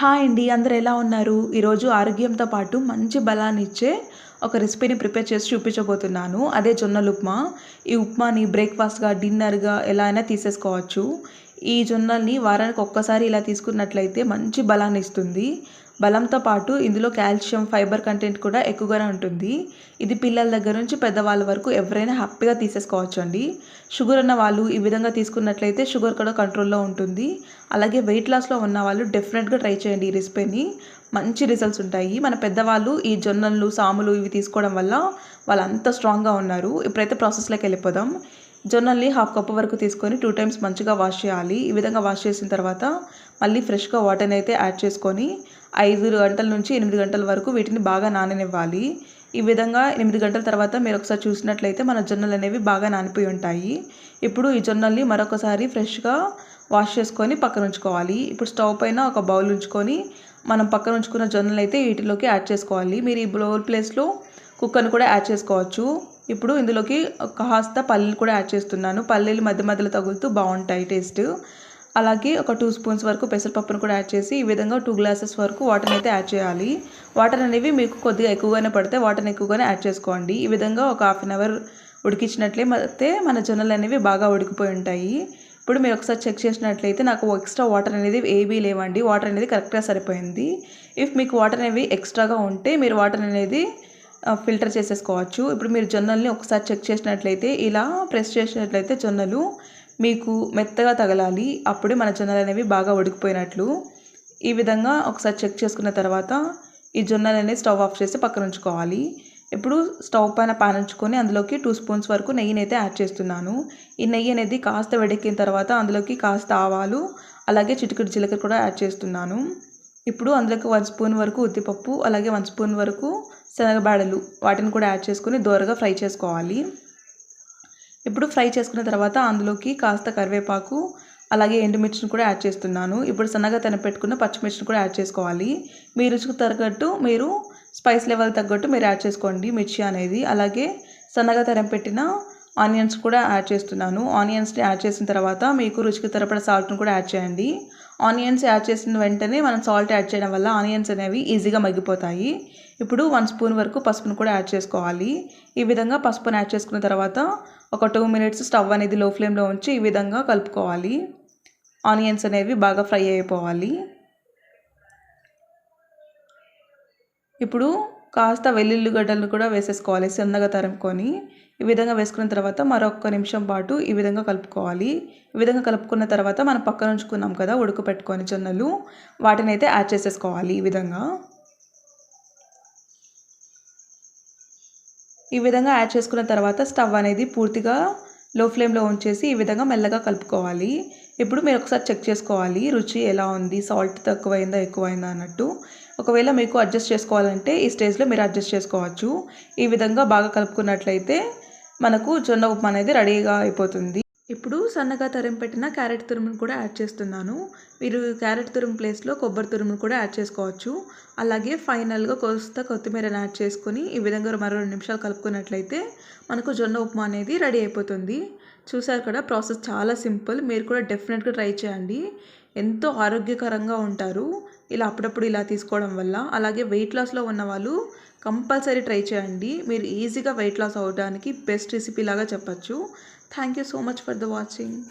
Hi అండి అందరు ఎలా ఉన్నారు? ఈరోజు ఆరోగ్యంతో పాటు మంచి బలాన్ని ఇచ్చే ఒక రెసిపీని ప్రిపేర్ చేసి చూపించబోతున్నాను. అదే జొన్నలు ఉప్మా ఈ ఉప్మాని బ్రేక్ఫాస్ట్గా డిన్నర్గా ఎలా అయినా తీసేసుకోవచ్చు. ఈ జొన్నల్ని వారానికి ఒక్కసారి ఇలా తీసుకున్నట్లయితే మంచి బలాన్ని ఇస్తుంది. బలంతో పాటు ఇందులో కాల్షియం ఫైబర్ కంటెంట్ కూడా ఎక్కువగానే ఉంటుంది. ఇది పిల్లల దగ్గర నుంచి పెద్దవాళ్ళ వరకు ఎవరైనా హ్యాపీగా తీసేసుకోవచ్చు అండి షుగర్ ఉన్న వాళ్ళు ఈ విధంగా తీసుకున్నట్లయితే షుగర్ కూడా కంట్రోల్లో ఉంటుంది. అలాగే వెయిట్ లాస్లో ఉన్న వాళ్ళు డెఫినెట్గా ట్రై చేయండి ఈ రెసిపీని. మంచి రిజల్ట్స్ ఉంటాయి. మన పెద్దవాళ్ళు ఈ జొన్నలు సాములు ఇవి తీసుకోవడం వల్ల వాళ్ళు అంత స్ట్రాంగ్గా ఉన్నారు. ఇప్పుడైతే ప్రాసెస్లోకి వెళ్ళిపోదాం. జొన్నల్ని హాఫ్ కప్ వరకు తీసుకొని టూ టైమ్స్ మంచిగా వాష్ చేయాలి. ఈ విధంగా వాష్ చేసిన తర్వాత మళ్ళీ ఫ్రెష్గా వాటర్ని అయితే యాడ్ చేసుకొని ఐదు గంటల నుంచి ఎనిమిది గంటల వరకు వీటిని బాగా నాననివ్వాలి. ఈ విధంగా ఎనిమిది గంటల తర్వాత మీరు ఒకసారి చూసినట్లయితే మన జొన్నలు అనేవి బాగా నానిపోయి ఉంటాయి. ఇప్పుడు ఈ జొన్నల్ని మరొకసారి ఫ్రెష్గా వాష్ చేసుకొని పక్కన ఉంచుకోవాలి. ఇప్పుడు స్టవ్ పైన ఒక బౌల్ ఉంచుకొని మనం పక్కన ఉంచుకున్న జొన్నలు అయితే వీటిలోకి యాడ్ చేసుకోవాలి. మీరు ఈ బౌల్ ప్లేస్లో కుక్కర్ని కూడా యాడ్ చేసుకోవచ్చు. ఇప్పుడు ఇందులోకి కాస్త పల్లీలు కూడా యాడ్ చేస్తున్నాను. పల్లీలు మధ్య మధ్యలో తగులుతూ బాగుంటాయి టేస్ట్. అలాగే ఒక టూ స్పూన్స్ వరకు పెసరపప్పును కూడా యాడ్ చేసి ఈ విధంగా టూ గ్లాసెస్ వరకు వాటర్ని అయితే యాడ్ చేయాలి. వాటర్ అనేవి మీకు కొద్దిగా ఎక్కువగానే పడితే వాటర్ని ఎక్కువగానే యాడ్ చేసుకోండి. ఈ విధంగా ఒక హాఫ్ అన్ అవర్ ఉడికించినట్లే అయితే మన జొన్నలు అనేవి బాగా ఉడికిపోయి ఉంటాయి. ఇప్పుడు మీరు ఒకసారి చెక్ చేసినట్లయితే నాకు ఎక్స్ట్రా వాటర్ అనేది ఏవీ లేవండి. వాటర్ అనేది కరెక్ట్గా సరిపోయింది. ఇఫ్ మీకు వాటర్ అనేవి ఎక్స్ట్రాగా ఉంటే మీరు వాటర్ అనేది ఫిల్టర్ చేసేసుకోవచ్చు. ఇప్పుడు మీరు జొన్నల్ని ఒకసారి చెక్ చేసినట్లయితే ఇలా ప్రెస్ చేసినట్లయితే జొన్నలు మీకు మెత్తగా తగలాలి. అప్పుడే మన జొన్నలు అనేవి బాగా ఉడికిపోయినట్లు. ఈ విధంగా ఒకసారి చెక్ చేసుకున్న తర్వాత ఈ జొన్నలు అనేవి స్టవ్ ఆఫ్ చేసి పక్కన ఉంచుకోవాలి. ఇప్పుడు స్టవ్ పైన పాన్ ఉంచుకొని అందులోకి టూ స్పూన్స్ వరకు నెయ్యిని అయితే యాడ్ చేస్తున్నాను. ఈ నెయ్యి అనేది కాస్త వెడెక్కిన తర్వాత అందులోకి కాస్త ఆవాలు అలాగే చిటికెడు జీలకర్ర కూడా యాడ్ చేస్తున్నాను. ఇప్పుడు అందులోకి వన్ స్పూన్ వరకు ఉద్దిపప్పు అలాగే వన్ స్పూన్ వరకు శనగబాడలు. వాటిని కూడా యాడ్ చేసుకొని దోరగా ఫ్రై చేసుకోవాలి. ఇప్పుడు ఫ్రై చేసుకున్న తర్వాత అందులోకి కాస్త కరివేపాకు అలాగే ఎండుమిర్చిని కూడా యాడ్ చేస్తున్నాను. ఇప్పుడు సన్నగా పెట్టుకున్న పచ్చిమిర్చిని కూడా యాడ్ చేసుకోవాలి. మీ రుచికి తగ్గట్టు మీరు స్పైస్ లెవెల్ తగ్గట్టు మీరు యాడ్ చేసుకోండి మిర్చి అనేది. అలాగే సన్నగా పెట్టిన ఆనియన్స్ కూడా యాడ్ చేస్తున్నాను. ఆనియన్స్ని యాడ్ చేసిన తర్వాత మీకు రుచికి తరపడ సాల్ట్ను కూడా యాడ్ చేయండి. ఆనియన్స్ యాడ్ చేసిన వెంటనే మనం సాల్ట్ యాడ్ చేయడం వల్ల ఆనియన్స్ అనేవి ఈజీగా మగ్గిపోతాయి. ఇప్పుడు వన్ స్పూన్ వరకు పసుపును కూడా యాడ్ చేసుకోవాలి. ఈ విధంగా పసుపును యాడ్ చేసుకున్న తర్వాత ఒక టూ మినిట్స్ స్టవ్ అనేది లో ఫ్లేమ్లో ఉంచి ఈ విధంగా కలుపుకోవాలి. ఆనియన్స్ అనేవి బాగా ఫ్రై అయిపోవాలి. ఇప్పుడు కాస్త వెల్లుల్లిగడ్డలను కూడా వేసేసుకోవాలి సన్నగా తరుముకొని. ఈ విధంగా వేసుకున్న తర్వాత మరొక నిమిషం పాటు ఈ విధంగా కలుపుకోవాలి. ఈ విధంగా కలుపుకున్న తర్వాత మనం పక్కన ఉంచుకున్నాం కదా ఉడకపెట్టుకొని జొన్నలు. వాటిని అయితే యాడ్ చేసేసుకోవాలి ఈ విధంగా. ఈ విధంగా యాడ్ చేసుకున్న తర్వాత స్టవ్ అనేది పూర్తిగా లో ఫ్లేమ్లో ఉంచేసి ఈ విధంగా మెల్లగా కలుపుకోవాలి. ఇప్పుడు మీరు ఒకసారి చెక్ చేసుకోవాలి రుచి ఎలా ఉంది సాల్ట్ తక్కువైందా ఎక్కువైందా అన్నట్టు. ఒకవేళ మీకు అడ్జస్ట్ చేసుకోవాలంటే ఈ స్టేజ్లో మీరు అడ్జస్ట్ చేసుకోవచ్చు. ఈ విధంగా బాగా కలుపుకున్నట్లయితే మనకు జొన్న ఉప్మా అనేది రెడీగా అయిపోతుంది. ఇప్పుడు సన్నగా తరిమి పెట్టిన క్యారెట్ తురుమును కూడా యాడ్ చేస్తున్నాను. మీరు క్యారెట్ తురుము ప్లేస్లో కొబ్బరి తురుమును కూడా యాడ్ చేసుకోవచ్చు. అలాగే ఫైనల్గా కోస్త కొత్తిమీరని యాడ్ చేసుకొని ఈ విధంగా మరో రెండు నిమిషాలు కలుపుకున్నట్లయితే మనకు జొన్న ఉప్మా అనేది రెడీ అయిపోతుంది. చూసారు కదా ప్రాసెస్ చాలా సింపుల్ మీరు కూడా డెఫినెట్గా ట్రై చేయండి. ఎంతో ఆరోగ్యకరంగా ఉంటారు. ఇలా అప్పుడప్పుడు ఇలా తీసుకోవడం వల్ల. అలాగే వెయిట్ లాస్లో ఉన్న వాళ్ళు కంపల్సరీ ట్రై చేయండి. మీరు ఈజీగా వెయిట్ లాస్ అవ్వడానికి బెస్ట్ రెసిపీ లాగా చెప్పచ్చు. Thank you so much for the watching